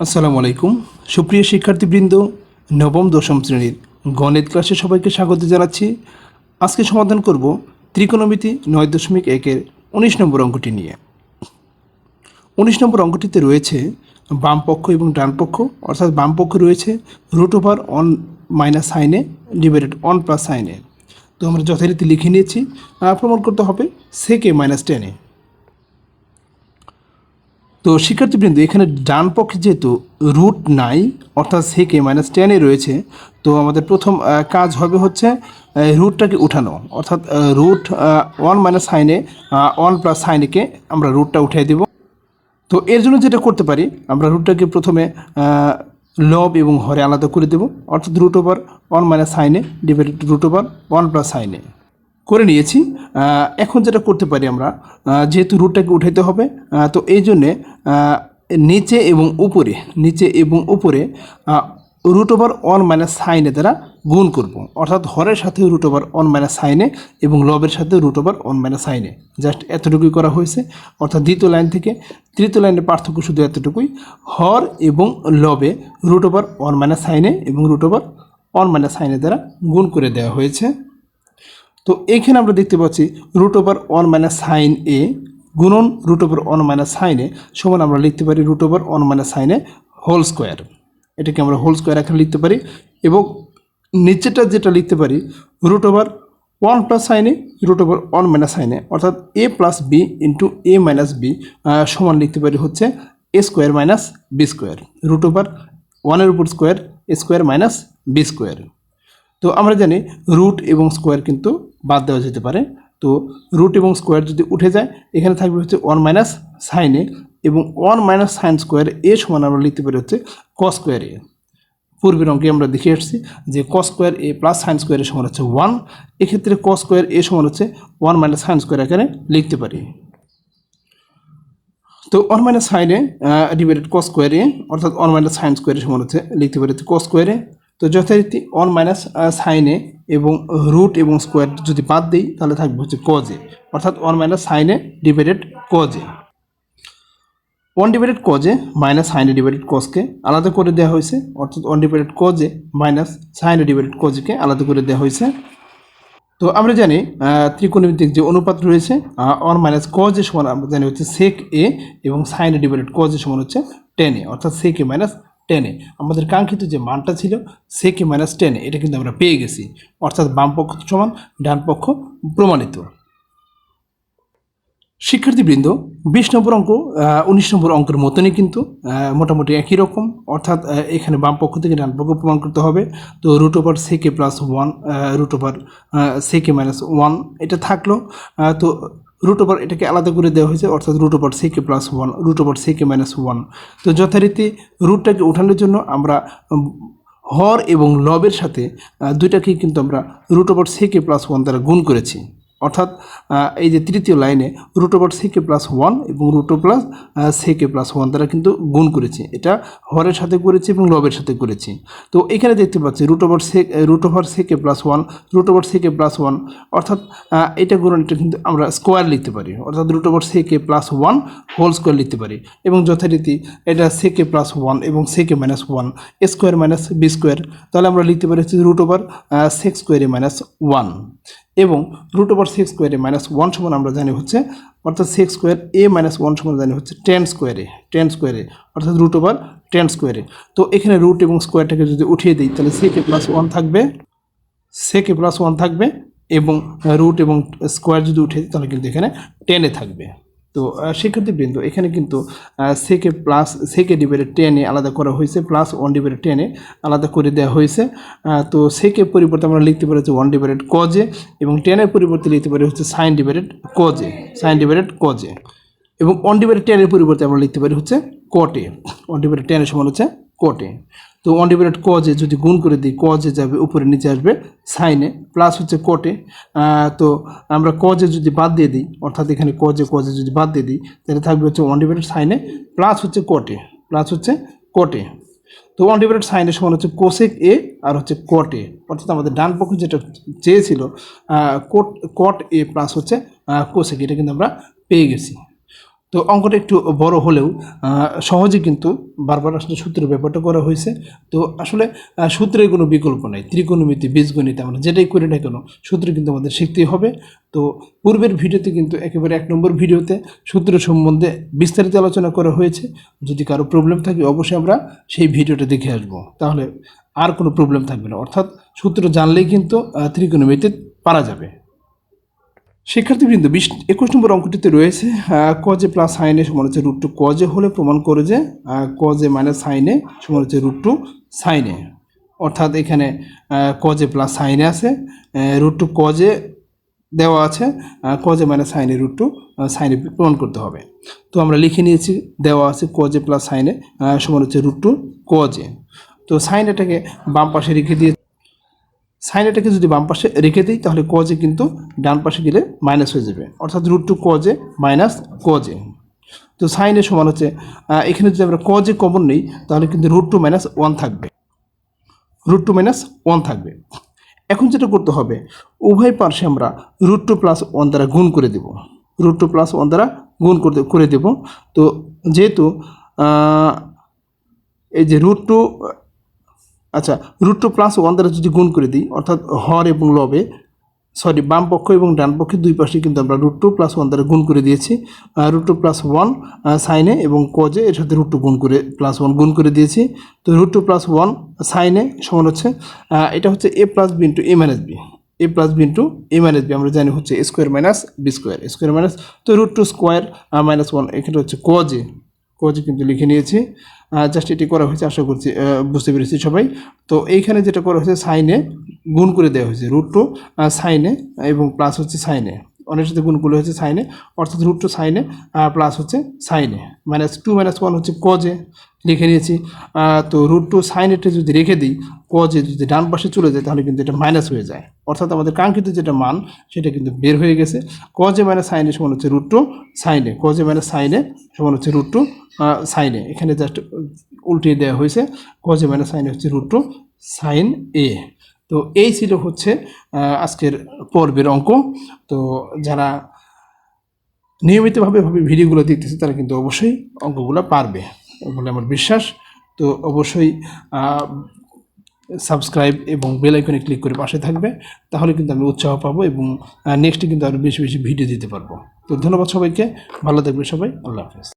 আসসালামু আলাইকুম। সুপ্রিয় শিক্ষার্থীবৃন্দ, নবম, দশম শ্রেণির গণিত ক্লাসে সবাইকে স্বাগত জানাচ্ছি। আজকে সমাধান করব ত্রিকোণমিতি নয় দশমিক একের উনিশ নম্বর অঙ্কটি নিয়ে। উনিশ নম্বর অঙ্কটিতে রয়েছে বাম পক্ষ এবং ডান পক্ষ, অর্থাৎ বাম পক্ষ রয়েছে root over one minus sine A divided on plus sine A তো আমরা যথারীতি লিখে নিয়েছি প্রমাণ করতে হবে সেকে মাইনাস টেনে তো শিক্ষার্থীবৃন্দ, এখানে ডান পক্ষে যেহেতু রুট নাই, অর্থাৎ সেকে মাইনাস টেনে রয়েছে, তো আমাদের প্রথম কাজ হবে হচ্ছে রুটটাকে উঠানো। অর্থাৎ root one minus sine A one plus সাইনেকে আমরা রুটটা উঠিয়ে দেব। তো এর জন্য যেটা করতে পারি, আমরা রুটটাকে প্রথমে লব এবং হরে আলাদা করে দেব। অর্থাৎ root over one minus sine A divided root over one plus sine A করে নিয়েছি। এখন যেটা করতে পারি আমরা যেহেতু রুটটাকে উঠাইতে হবে তো এই জন্যে নিচে এবং উপরে, নিচে এবং উপরে রুট ওভার ওয়ান মাইনাস সাইনে দ্বারা গুণ করব। অর্থাৎ হরের সাথে রুট ওভার ওয়ান মাইনাস সাইনে এবং লবের সাথে root over one minus sine A just এতটুকুই করা হয়েছে। অর্থাৎ দ্বিতীয় লাইন থেকে তৃতীয় লাইনের পার্থক্য শুধু এতটুকুই। হর এবং লবে রুট ওভার ওয়ান মাইনাস সাইনে এবং রুট ওভার ওয়ান মাইনাস সাইনে দ্বারা গুণ করে দেওয়া হয়েছে। তো এখানে আমরা দেখতে পাচ্ছি root over one minus sine A গুণন রুট ওভার ওয়ান মাইনাস সাইনে সমান আমরা লিখতে পারি root over one minus sine A whole square এটাকে আমরা হোল স্কোয়ার এখানে লিখতে পারি এবং নিচেটা যেটা লিখতে পারি root over one plus sine A root over one minus sine A অর্থাৎ A plus B into A minus B সমান লিখতে পারি হচ্ছে A square minus B square root over ওয়ানের উপর square A square minus B square তো আমরা জানি রুট এবং স্কোয়ার কিন্তু বাদ দেওয়া যেতে পারে। তো রুট এবং স্কোয়ার যদি উঠে যায়, এখানে থাকবে হচ্ছে ওয়ান মাইনাস সাইনে এবং one minus sine square A সমান আমরা লিখতে পারি হচ্ছে ক স্কোয়ার এ পূর্বের অঙ্কে আমরা দেখে এসেছি যে ক স্কোয়ার এ প্লাস সাইন স্কোয়ারের সমান হচ্ছে ওয়ান এক্ষেত্রে ক স্কোয়ার এ সমান হচ্ছে ওয়ান মাইনাস সাইন স্কোয়ার এখানে লিখতে পারি। তো one minus sine A divided cos square A অর্থাৎ ওয়ান মাইনাস সাইন স্কোয়ারে সমান হচ্ছে, লিখতে পারি কস স্কোয়ারে তো যথারীতি ওয়ান মাইনাস সাইনে এবং রুট এবং স্কোয়ার যদি বাদ দিই, তাহলে থাকবে হচ্ছে কজে অর্থাৎ one minus sine A divided cos A one divided cos A minus sine A divided কজকে আলাদা করে দেওয়া হয়েছে। অর্থাৎ one divided cos A minus sine A divided কজকে আলাদা করে দেওয়া হয়েছে। তো আমরা জানি ত্রিকোণমিতিক যে অনুপাত রয়েছে ওয়ান মাইনাস কজ সমান আমরা জানি হচ্ছে সেক এ এবং সাইনে ডিভাইডেড কজ সমান হচ্ছে টেন এ অর্থাৎ সেক এ মাইনাস টেন আমাদের কাঙ্ক্ষিত যে মানটা ছিল সেক এ মাইনাস টেনে এটা কিন্তু আমরা পেয়ে গেছি। অর্থাৎ বাম পক্ষ সমান, ডান পক্ষ প্রমাণিত। শিক্ষার্থীবৃন্দ, বিশ নম্বর অঙ্ক উনিশ নম্বর অঙ্কের মতনই কিন্তু মোটামুটি একই রকম। অর্থাৎ এখানে বাম পক্ষ থেকে ডান পক্ষ প্রমাণ করতে হবে। তো root over sec A plus one root over sec A minus one এটা থাকল। তো রুট ওভার এটাকে আলাদা করে দেওয়া হয়েছে, অর্থাৎ root over sec A plus one root over sec A minus one তো যথারীতি রুটটাকে ওঠানোর জন্য আমরা হর এবং লবের সাথে দুইটাকেই কিন্তু আমরা root over sec A plus one দ্বারা গুণ করেছি। অর্থাৎ এই যে তৃতীয় লাইনে root over sec A plus one এবং root plus sec A plus one দ্বারা কিন্তু গুণ করেছি। এটা হরের সাথে করেছি এবং লবের সাথে করেছি। তো এখানে দেখতে পাচ্ছি root over sec root over sec A plus one root over sec A plus one অর্থাৎ এটা গুণন এটা কিন্তু আমরা স্কোয়ার লিখতে পারি। অর্থাৎ root over sec A plus one whole square লিখতে পারি। এবং যথারীতি এটা সেকে প্লাস ওয়ান এবং sec A minus one square minus B square তাহলে আমরা লিখতে পারি root over sec square A minus one এবং root over sec square A minus one সমান আমরা জানি হচ্ছে, অর্থাৎ sec square A minus one সমান জানি হচ্ছে টেন স্কোয়ারে টেন স্কোয়ারে অর্থাৎ রুট ওভার টেন স্কোয়ারে তো এখানে রুট এবং স্কোয়ারটাকে যদি উঠিয়ে দিই, তাহলে সেকে প্লাস ওয়ান থাকবে সেকে প্লাস ওয়ান থাকবে এবং রুট এবং স্কোয়ার যদি উঠে দিই, তাহলে কিন্তু এখানে টেনে থাকবে। তো শিক্ষার্থীবৃন্দ এখানে কিন্তু সেকে প্লাস সেকে ডিভাইডেড টেনে আলাদা করা হয়েছে প্লাস ওয়ান ডিভাইডেড টেনে আলাদা করে দেওয়া হয়েছে। তো সেকে পরিবর্তে আমরা লিখতে পারি হচ্ছে ওয়ান ডিভাইডেড কজে এবং টেনের পরিবর্তে লিখতে পারি হচ্ছে sine divided cos A sine divided cos A এবং ওয়ান ডিভাইডেড টেনের পরিবর্তে আমরা লিখতে পারি হচ্ছে কটে ওয়ান ডিভাইডেড টেনের সমান হচ্ছে কটে তো ওয়ান ডিভাইডেড কজে যদি গুণ করে দিই কজে যাবে, উপরে নিচে আসবে সাইনে প্লাস হচ্ছে কটে তো আমরা কজে যদি বাদ দিয়ে দিই, অর্থাৎ এখানে কজে কজে যদি বাদ দিয়ে দিই, তাহলে থাকবে হচ্ছে ওয়ান ডিভাইডেড সাইনে প্লাস হচ্ছে কটে প্লাস হচ্ছে কটে তো ওয়ান ডিভাইডেড সাইনের সমান হচ্ছে কোসেক এ আর হচ্ছে কট এ। অর্থাৎ আমাদের ডান পক্ষ যেটা চেয়েছিল কোট কট এ প্লাস হচ্ছে কোসেক এটা কিন্তু আমরা পেয়ে গেছি। তো অঙ্কটা একটু বড় হলেও সহজে কিন্তু বারবার আসলে সূত্রের ব্যাপারটা করা হয়েছে। তো আসলে সূত্রের কোনো বিকল্প নেই, ত্রিকোণমিতি, বীজগণিত, আমরা যেটাই করি না কেন, সূত্র কিন্তু আমাদের শিখতেই হবে। তো পূর্বের ভিডিওতে কিন্তু একেবারে এক নম্বর ভিডিওতে সূত্র সম্বন্ধে বিস্তারিত আলোচনা করা হয়েছে। যদি কারও প্রবলেম থাকে, অবশ্যই আমরা সেই ভিডিওটা দেখে আসব। তাহলে আর কোনো প্রবলেম থাকবে না। অর্থাৎ সূত্র জানলেই কিন্তু ত্রিকোণমিতি পারা যাবে। শিক্ষার্থীবৃন্দ, বিশ, একুশ নম্বর অঙ্কটিতে রয়েছে কজে প্লাস সাইনে সমান হচ্ছে রুট টু কজে হলে প্রমাণ করে যে কজে মাইনাস সাইনে সমান হচ্ছে রুট টু সাইনে অর্থাৎ এখানে কজে প্লাস সাইনে আছে রুট টু কজে দেওয়া আছে cos A minus sin A root two sin A প্রমাণ করতে হবে। তো আমরা লিখে নিয়েছি, দেওয়া আছে কজে প্লাস সাইনে সমান হচ্ছে রুট টু কজে তো সাইনেটাকে বাম পাশে রেখে দিয়ে সাইনেটাকে যদি বাম পাশে রেখে দিই, তাহলে কজে কিন্তু ডান পাশে গেলে মাইনাস হয়ে যাবে। অর্থাৎ root two cos A minus cos A তো সাইনের সমান হচ্ছে এখানে যদি আমরা কজে কমন নেই, তাহলে কিন্তু রুট টু মাইনাস ওয়ান থাকবে। রুট টু মাইনাস ওয়ান থাকবে। এখন যেটা করতে হবে, উভয় পার্শ্বে আমরা রুট টু প্লাস ওয়ান দ্বারা গুণ করে দেব। রুট টু প্লাস ওয়ান দ্বারা গুণ করতে, করে দেব। তো যেহেতু এই যে রুট টু আচ্ছা রুট টু প্লাস ওয়ান দ্বারা যদি গুণ করে দিই, অর্থাৎ হর এবং লবে সরি বাম পক্ষ এবং ডান পক্ষে দুই পাশে কিন্তু আমরা রুট টু প্লাস ওয়ান দ্বারা গুণ করে দিয়েছি। রুট টু প্লাস ওয়ান সাইনে এবং কজে এর সাথে রুট টু গুণ করে প্লাস ওয়ান গুণ করে দিয়েছি। তো রুট টু প্লাস ওয়ান সাইনে সমান হচ্ছে এটা হচ্ছে A plus B into A minus B A plus B into A minus B আমরা জানি হচ্ছে square minus B square square minus তো root two square minus one এখানে হচ্ছে কজে কোচে কিন্তু লিখে নিয়েছি। জাস্ট এটি করা হয়েছে, আশা করছি বুঝতে পেরেছি সবাই। তো এইখানে যেটা করা হয়েছে, সাইনে গুণ করে দেওয়া হয়েছে রুট টু সাইনে এবং প্লাস হচ্ছে সাইনে। অনেক সাথে গুণ করলে হচ্ছে সাইনে অর্থাৎ রুট টু সাইনে প্লাস হচ্ছে সাইনে মাইনাস টু মাইনাস ওয়ান হচ্ছে কজে লিখে নিয়েছি। তো রুট টু সাইনেটা যদি রেখে দিই কজে যদি ডান পাশে চলে যায়, তাহলে কিন্তু এটা মাইনাস হয়ে যায়। অর্থাৎ আমাদের কাঙ্ক্ষিত যেটা মান, সেটা কিন্তু বের হয়ে গেছে। কজে মাইনাস সাইনে সমান হচ্ছে রুট টু সাইনে কজে মাইনাস সাইনে সমান হচ্ছে রুট টু সাইনে এখানে জাস্ট উল্টিয়ে দেওয়া হয়েছে। কজে মাইনাস সাইনে হচ্ছে রুট টু সাইন এ। তো এই ছিল হচ্ছে আজকের পর্বের অঙ্ক। তো যারা নিয়মিতভাবে ভাবে ভিডিওগুলো দেখতেছে, তারা কিন্তু অবশ্যই অঙ্কগুলো পারবে বলে আমার বিশ্বাস। তো অবশ্যই সাবস্ক্রাইব এবং বেল আইকনে ক্লিক করে পাশে থাকবে। তাহলে কিন্তু আমি উৎসাহ পাবো এবং নেক্সটে কিন্তু আরও বেশি বেশি ভিডিও দিতে পারব। তো ধন্যবাদ সবাইকে। ভালো থাকবে সবাই। আল্লাহ হাফেজ।